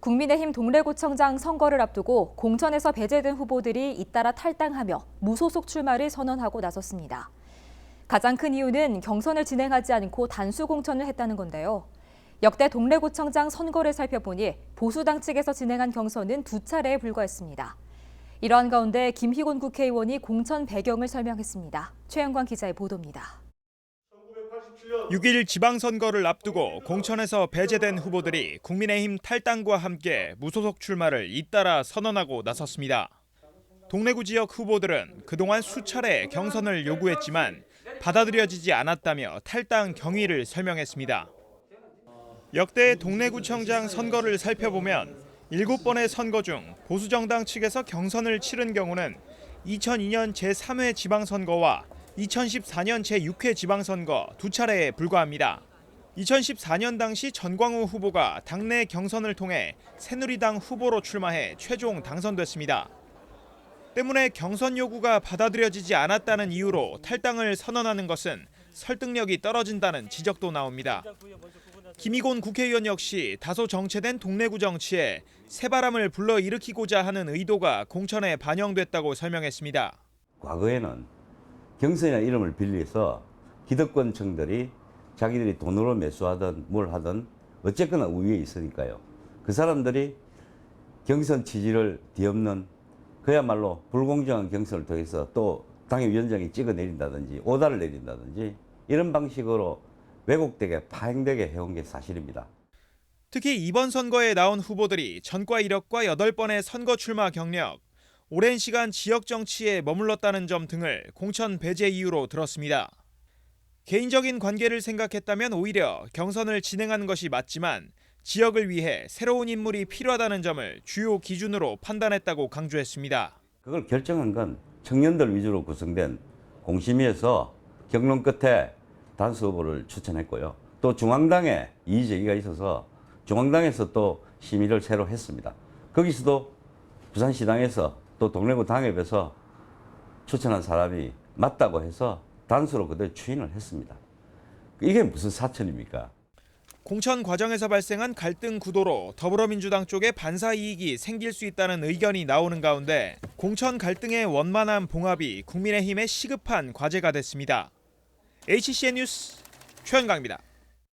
국민의힘 동래구청장 선거를 앞두고 공천에서 배제된 후보들이 잇따라 탈당하며 무소속 출마를 선언하고 나섰습니다. 가장 큰 이유는 경선을 진행하지 않고 단수 공천을 했다는 건데요. 역대 동래구청장 선거를 살펴보니 보수당 측에서 진행한 경선은 두 차례에 불과했습니다. 이러한 가운데 김희곤 국회의원이 공천 배경을 설명했습니다. 최영광 기자의 보도입니다. 6일 지방선거를 앞두고 공천에서 배제된 후보들이 국민의힘 탈당과 함께 무소속 출마를 잇따라 선언하고 나섰습니다. 동래구 지역 후보들은 그동안 수차례 경선을 요구했지만 받아들여지지 않았다며 탈당 경위를 설명했습니다. 역대 동래구청장 선거를 살펴보면 7번의 선거 중 보수정당 측에서 경선을 치른 경우는 2002년 제3회 지방선거와 2014년 제6회 지방선거 두 차례에 불과합니다. 2014년 당시 전광우 후보가 당내 경선을 통해 새누리당 후보로 출마해 최종 당선됐습니다. 때문에 경선 요구가 받아들여지지 않았다는 이유로 탈당을 선언하는 것은 설득력이 떨어진다는 지적도 나옵니다. 김희곤 국회의원 역시 다소 정체된 동래구 정치에 새바람을 불러일으키고자 하는 의도가 공천에 반영됐다고 설명했습니다. 과거에는 경선이나 이름을 빌려서 기득권층들이 자기들이 돈으로 매수하든 뭘 하든 어쨌거나 우위에 있으니까요. 그 사람들이 경선 취지를 뒤엎는 그야말로 불공정한 경선을 통해서 또 당협위원장이 찍어내린다든지 오다를 내린다든지 이런 방식으로 왜곡되게 파행되게 해온 게 사실입니다. 특히 이번 선거에 나온 후보들이 전과 이력과 8번의 선거 출마 경력, 오랜 시간 지역 정치에 머물렀다는 점 등을 공천 배제 이유로 들었습니다. 개인적인 관계를 생각했다면 오히려 경선을 진행하는 것이 맞지만 지역을 위해 새로운 인물이 필요하다는 점을 주요 기준으로 판단했다고 강조했습니다. 그걸 결정한 건 청년들 위주로 구성된 공심위에서 경론 끝에 단수 후보를 추천했고요. 또 중앙당에 이의 제기가 있어서 중앙당에서 또 심의를 새로 했습니다. 거기서도 부산시당에서 또 동래구 당협에서 추천한 사람이 맞다고 해서 단수로 그대로 추인을 했습니다. 이게 무슨 사천입니까? 공천 과정에서 발생한 갈등 구도로 더불어민주당 쪽에 반사 이익이 생길 수 있다는 의견이 나오는 가운데 공천 갈등의 원만한 봉합이 국민의힘의 시급한 과제가 됐습니다. HCN 뉴스 최현강입니다.